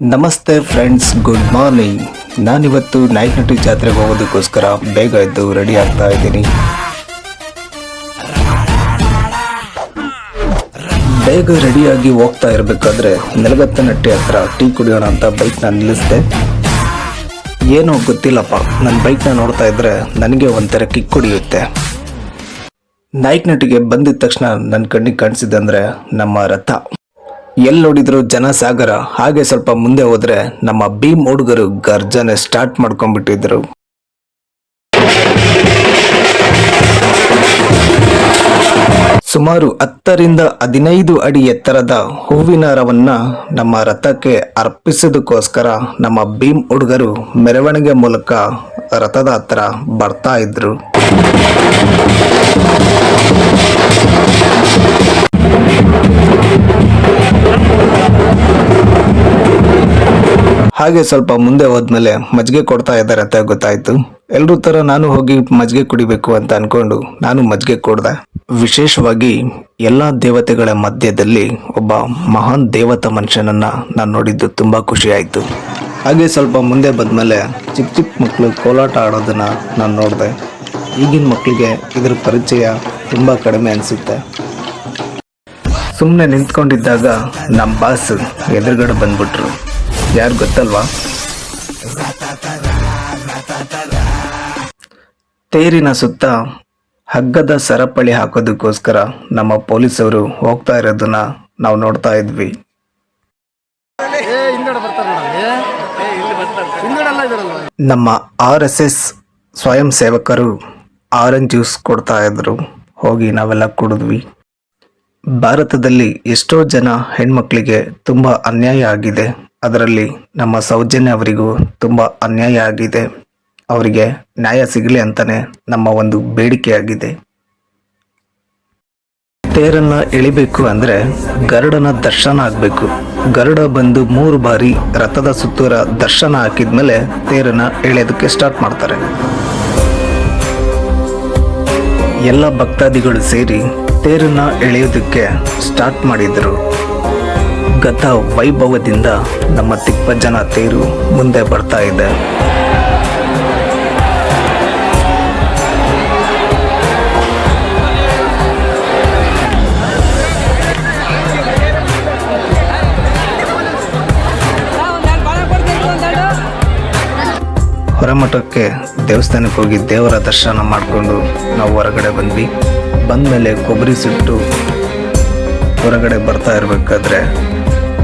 ನಮಸ್ತೆ friends good morning ನಾನಿವತ್ತು ನಟಿ ಜಾತ್ರೆಗೆ ಹೋಗೋದಕ್ಕೋಸ್ಕರ ಬೇಗ ಎದ್ದು ರೆಡಿ ಆಗ್ತಾ ಇದ್ದೀನಿ. ಬೇಗ ರೆಡಿಯಾಗಿ ಹೋಗ್ತಾ ಇರಬೇಕಾದ್ರೆ ನೆಲಗತ್ತನಟ್ಟಿ ಹತ್ರ ಟೀ ಕುಡಿಯೋಣ ಅಂತ ಬೈಕ್ನ ನಿಲ್ಲಿಸಿದೆ. ಏನೋ ಗೊತ್ತಿಲ್ಲಪ್ಪ ನನ್ನ ಬೈಕ್ನ ನೋಡ್ತಾ ಇದ್ರೆ ನನಗೆ ಒಂಥರ ಕಿಕ್ ಕುಡಿಯುತ್ತೆ ನಾಯಕನಟ್ಟಿಗೆ ಬಂದಿದ ತಕ್ಷಣ ನನ್ನ ಕಣ್ಣಿಗೆ ಕಾಣಿಸಿದೆ ಅಂದ್ರೆ ನಮ್ಮ ರಥ. ಎಲ್ಲಿ ನೋಡಿದ್ರು ಜನಸಾಗರ? ಹಾಗೆ ಸ್ವಲ್ಪ ಮುಂದೆ ಹೋದ್ರೆ ನಮ್ಮ ಭೀಮ್ ಹುಡುಗರು ಗರ್ಜನೆ ಸ್ಟಾರ್ಟ್ ಮಾಡ್ಕೊಂಡ್ಬಿಟ್ಟಿದ್ರು. ಸುಮಾರು ಹತ್ತರಿಂದ ಹದಿನೈದು ಅಡಿ ಎತ್ತರದ ಹೂವಿನ ರವನ್ನ ನಮ್ಮ ರಥಕ್ಕೆ ಅರ್ಪಿಸೋದಕ್ಕೋಸ್ಕರ ನಮ್ಮ ಭೀಮ್ ಹುಡುಗರು ಮೆರವಣಿಗೆ ಮೂಲಕ ರಥದ ಹತ್ರ ಬರ್ತಾ ಇದ್ರು. ಹಾಗೆ ಸ್ವಲ್ಪ ಮುಂದೆ ಹೋದ್ಮೇಲೆ ಮಜ್ಜಿಗೆ ಕೊಡ್ತಾ ಇದ್ದಾರೆ ಅಂತ ಗೊತ್ತಾಯ್ತು. ಎಲ್ರೂ ತರ ನಾನು ಹೋಗಿ ಮಜ್ಜಿಗೆ ಕುಡಿಬೇಕು ಅಂತ ಅನ್ಕೊಂಡು ನಾನು ಮಜ್ಜಿಗೆ ಕೊಡ್ದೆ. ವಿಶೇಷವಾಗಿ ಎಲ್ಲಾ ದೇವತೆಗಳ ಮಧ್ಯದಲ್ಲಿ ಒಬ್ಬ ಮಹಾನ್ ದೇವತಾ ಮನುಷ್ಯನನ್ನ ನಾನು ನೋಡಿದ್ದು ತುಂಬಾ ಖುಷಿ ಆಯ್ತು. ಹಾಗೆ ಸ್ವಲ್ಪ ಮುಂದೆ ಬಂದ್ಮೇಲೆ ಚಿಕ್ಕ ಚಿಕ್ಕ ಮಕ್ಕಳು ಕೋಲಾಟ ಆಡೋದನ್ನ ನಾನು ನೋಡಿದೆ. ಈಗಿನ ಮಕ್ಕಳಿಗೆ ಇದ್ರ ಪರಿಚಯ ತುಂಬಾ ಕಡಿಮೆ ಅನಿಸುತ್ತೆ. ಸುಮ್ಮನೆ ನಿಂತ್ಕೊಂಡಿದ್ದಾಗ ನಮ್ಮ ಬಾಸ್ ಎದುರುಗಡೆ ಬಂದ್ಬಿಟ್ರು. ಯಾರು ಗೊತ್ತಲ್ವಾ? ತೇರಿನ ಸುತ್ತ ಹಗ್ಗದ ಸರಪಳಿ ಹಾಕೋದಕ್ಕೋಸ್ಕರ ನಮ್ಮ ಪೊಲೀಸರು ಹೋಗ್ತಾ ಇರೋದನ್ನ ನಾವು ನೋಡ್ತಾ ಇದ್ವಿ. ನಮ್ಮ ಆರ್ ಎಸ್ ಎಸ್ ಸ್ವಯಂ ಸೇವಕರು ಆರೆಂಜ್ ಜ್ಯೂಸ್ ಕೊಡ್ತಾ ಇದ್ರು. ಹೋಗಿ ನಾವೆಲ್ಲ ಕುಡಿದ್ವಿ. ಭಾರತದಲ್ಲಿ ಎಷ್ಟೋ ಜನ ಹೆಣ್ಮಕ್ಳಿಗೆ ತುಂಬ ಅನ್ಯಾಯ ಆಗಿದೆ. ಅದರಲ್ಲಿ ನಮ್ಮ ಸೌಜನ್ಯ ಅವರಿಗೂ ತುಂಬ ಅನ್ಯಾಯ ಆಗಿದೆ. ಅವರಿಗೆ ನ್ಯಾಯ ಸಿಗಲಿ ಅಂತಾನೆ ನಮ್ಮ ಒಂದು ಬೇಡಿಕೆಯಾಗಿದೆ. ತೇರನ್ನ ಎಳಿಬೇಕು ಅಂದ್ರೆ ಗರುಡನ ದರ್ಶನ ಆಗ್ಬೇಕು. ಗರುಡ ಬಂದು ಮೂರು ಬಾರಿ ರಥದ ಸುತ್ತೂರ ದರ್ಶನ ಹಾಕಿದ್ಮೇಲೆ ತೇರನ್ನು ಎಳೆಯೋದಕ್ಕೆ ಸ್ಟಾರ್ಟ್ ಮಾಡ್ತಾರೆ. ಎಲ್ಲ ಭಕ್ತಾದಿಗಳು ಸೇರಿ ತೇರನ್ನು ಎಳೆಯೋದಕ್ಕೆ ಸ್ಟಾರ್ಟ್ ಮಾಡಿದರು. ಗತ ವೈಭವದಿಂದ ನಮ್ಮ ತಿಪ್ಪಜ್ಜನ ತೇರು ಮುಂದೆ ಬರ್ತಾ ಇದೆ. ಹೊರಮಠಕ್ಕೆ ದೇವಸ್ಥಾನಕ್ಕೆ ಹೋಗಿ ದೇವರ ದರ್ಶನ ಮಾಡಿಕೊಂಡು ನಾವು ಹೊರಗಡೆ ಬಂದ್ವಿ. ಬಂದಮೇಲೆ ಕೊಬ್ಬರಿ ಸುಟ್ಟು ಹೊರಗಡೆ ಬರ್ತಾ ಇರಬೇಕಾದ್ರೆ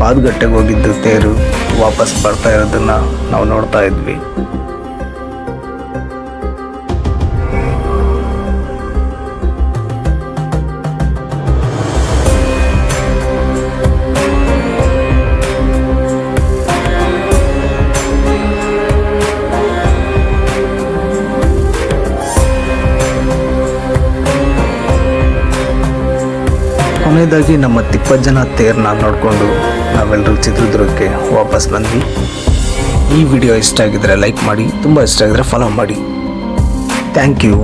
ಪಾದಗಟ್ಟೆಗೆ ಹೋಗಿದ್ದು ತೇರು ವಾಪಸ್ ಬರ್ತಾ ಇರೋದನ್ನು ನಾವು ನೋಡ್ತಾ ಇದ್ವಿ. ಕೊನೆಯದಾಗಿ ನಮ್ಮ ತಿಪ್ಪಜ್ಜನ ತೇರ್ನ ನೋಡಿಕೊಂಡು ನಾವೆಲ್ಲರೂ ಚಿತ್ರದುರ್ಗಕ್ಕೆ ವಾಪಸ್ ಬಂದ್ವಿ. ಈ ವಿಡಿಯೋ ಇಷ್ಟ ಆಗಿದ್ರೆ ಲೈಕ್ ಮಾಡಿ, ತುಂಬ ಇಷ್ಟ ಆಗಿದ್ರೆ ಫಾಲೋ ಮಾಡಿ. Thank you